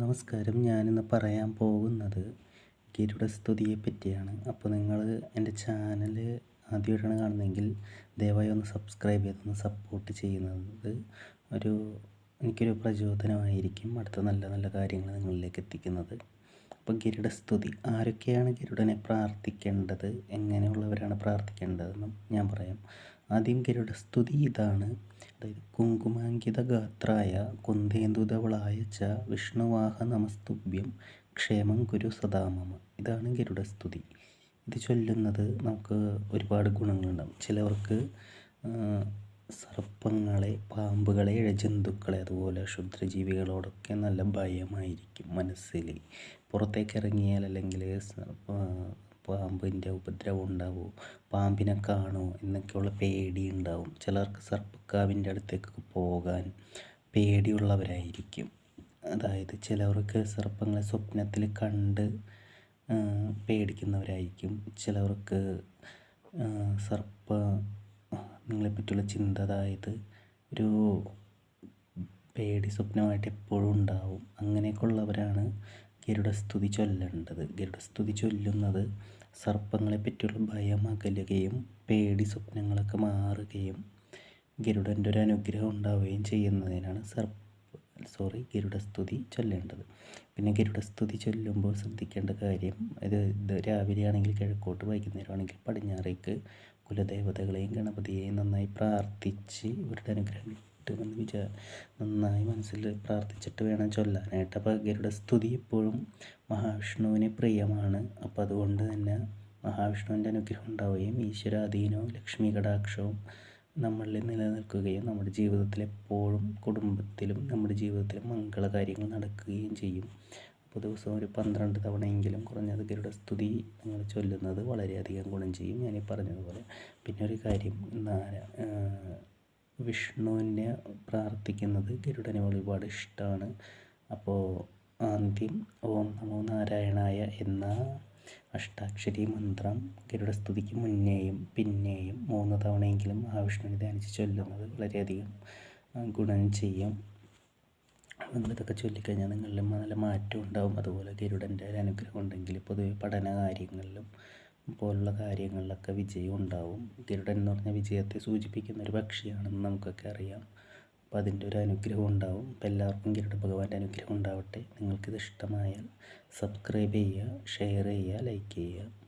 നമസ്കാരം. ഞാനിന്ന് പറയാൻ പോകുന്നത് ഗരുഡസ്തുതിയെ പറ്റിയാണ്. അപ്പോൾ നിങ്ങൾ എന്റെ ചാനൽ ആദ്യമായിട്ടാണ് കാണുന്നതെങ്കിൽ ദയവായി ഒന്ന് സബ്സ്ക്രൈബ് ചെയ്തൊന്ന് സപ്പോർട്ട് ചെയ്യുന്നത് ഒരു എനിക്കൊരു പ്രചോദനമായിരിക്കും അടുത്ത നല്ല നല്ല കാര്യങ്ങൾ നിങ്ങളിലേക്ക് എത്തിക്കുന്നത്. അപ്പോൾ ഗരുഡസ്തുതി ആരൊക്കെയാണ് ഗരുഡനെ പ്രാർത്ഥിക്കേണ്ടത്? എങ്ങനെയുള്ളവരാണ് പ്രാർത്ഥിക്കേണ്ടതെന്നും ഞാൻ പറയാം. ആദ്യം ഗരുഡസ്തുതി ഇതാണ്. അതായത് കുങ്കുമാങ്കിത ഗാത്രായ കുന്തേന്ദുതവളായ ച വിഷ്ണുവാഹ നമസ്തുഭ്യം ക്ഷേമം കുരു സദാമമ ഇതാണ് ഗരുഡസ്തുതി ഇത് ചൊല്ലുന്നത് നമുക്ക് ഒരുപാട് ഗുണങ്ങളുണ്ടാകും ചിലവർക്ക് സർപ്പങ്ങളെ പാമ്പുകളെ ഇഴജന്തുക്കളെ അതുപോലെ ക്ഷുദ്രജീവികളോടൊക്കെ നല്ല ഭയമായിരിക്കും മനസ്സിൽ പുറത്തേക്ക് ഇറങ്ങിയാൽ അല്ലെങ്കിൽ പാമ്പിന്റെ ഉപദ്രവം ഉണ്ടാവുമോ പാമ്പിനെ കാണുമോ എന്നൊക്കെയുള്ള പേടി ഉണ്ടാവും. ചിലർക്ക് സർപ്പക്കാവിന്റെ അടുത്തേക്ക് പോകാൻ പേടിയുള്ളവരായിരിക്കും. അതായത് ചിലവർക്ക് സർപ്പങ്ങളെ സ്വപ്നത്തിൽ കണ്ട് പേടിക്കുന്നവരായിരിക്കും. ചിലവർക്ക് സർപ്പ പറ്റിയുള്ള ചിന്ത അതായത് ഒരു പേടി സ്വപ്നമായിട്ട് എപ്പോഴും ഉണ്ടാവും. അങ്ങനെയൊക്കെ ഉള്ളവരാണ് ഗരുഡസ്തുതി ചൊല്ലേണ്ടത്. ഗരുഡസ്തുതി ചൊല്ലുന്നത് സർപ്പങ്ങളെ പറ്റിയുള്ള ഭയം അകലുകയും പേടി സ്വപ്നങ്ങളൊക്കെ മാറുകയും ഗരുഡന്റെ ഒരു അനുഗ്രഹം ഉണ്ടാവുകയും ചെയ്യുന്നതിനാണ് സർപ്പ സോറി ഗരുഡസ്തുതി ചൊല്ലേണ്ടത്. പിന്നെ ഗരുഡസ്തുതി ചൊല്ലുമ്പോൾ ശ്രദ്ധിക്കേണ്ട കാര്യം ഇത് ഇത് രാവിലെ ആണെങ്കിൽ കിഴക്കോട്ട് വൈകുന്നേരം ആണെങ്കിൽ പടിഞ്ഞാറേക്ക് കുലദേവതകളെയും ഗണപതിയെയും നന്നായി പ്രാർത്ഥിച്ച് ഇവരുടെ അനുഗ്രഹം കിട്ടുമെന്ന് വിചാ നന്നായി മനസ്സിൽ പ്രാർത്ഥിച്ചിട്ട് വേണം ചൊല്ലാനായിട്ട്. അപ്പോൾ ഗരുഡസ്തുതി എപ്പോഴും മഹാവിഷ്ണുവിന് പ്രിയമാണ്. അപ്പോൾ അതുകൊണ്ട് തന്നെ മഹാവിഷ്ണുവിന്റെ അനുഗ്രഹം ഉണ്ടാവുകയും ഈശ്വരാധീനവും ലക്ഷ്മി കടാക്ഷവും നമ്മളിൽ നിലനിൽക്കുകയും നമ്മുടെ ജീവിതത്തിൽ എപ്പോഴും കുടുംബത്തിലും നമ്മുടെ ജീവിതത്തിലും മംഗളകാര്യങ്ങൾ നടക്കുകയും ചെയ്യും. അപ്പോൾ ദിവസം ഒരു പന്ത്രണ്ട് തവണയെങ്കിലും കുറഞ്ഞത് ഗരുഡസ്തുതി നിങ്ങൾ ചൊല്ലുന്നത് വളരെയധികം ഗുണം ചെയ്യും. ഞാൻ ഈ പറഞ്ഞതുപോലെ പിന്നെ ഒരു കാര്യം നാര വിഷ്ണുവിനെ പ്രാർത്ഥിക്കുന്നത് ഗരുഡനെ ഒരുപാട് ഇഷ്ടമാണ്. അപ്പോൾ ആദ്യം ഓം നമോ നാരായണായ എന്ന അഷ്ടാക്ഷരി മന്ത്രം ഗരുഡസ്തുതിക്ക് മുന്നേയും പിന്നെയും മൂന്ന് തവണയെങ്കിലും ആ വിഷ്ണുവിനെ ധ്യാനിച്ച് ചൊല്ലുന്നത് വളരെയധികം ഗുണം ചെയ്യും. നിങ്ങളിതൊക്കെ ചൊല്ലിക്കഴിഞ്ഞാൽ നിങ്ങളിൽ നല്ല മാറ്റം ഉണ്ടാവും. അതുപോലെ ഗരുഡന്റെ ഒരു അനുഗ്രഹം ഉണ്ടെങ്കിൽ പൊതുവെ പഠന കാര്യങ്ങളിലും പോലുള്ള കാര്യങ്ങളിലൊക്കെ വിജയം ഉണ്ടാവും. ഗരുഡൻ എന്ന് പറഞ്ഞാൽ വിജയത്തെ സൂചിപ്പിക്കുന്ന ഒരു പക്ഷിയാണെന്ന് നമുക്കൊക്കെ അറിയാം. അപ്പോൾ അതിന്റെ ഒരു അനുഗ്രഹം ഉണ്ടാവും. അപ്പോൾ എല്ലാവർക്കും കിരീട ഭഗവാന്റെ അനുഗ്രഹം ഉണ്ടാവട്ടെ. നിങ്ങൾക്കിത് ഇഷ്ടമായാൽ സബ്സ്ക്രൈബ് ചെയ്യുക ഷെയർ ചെയ്യുക ലൈക്ക് ചെയ്യുക.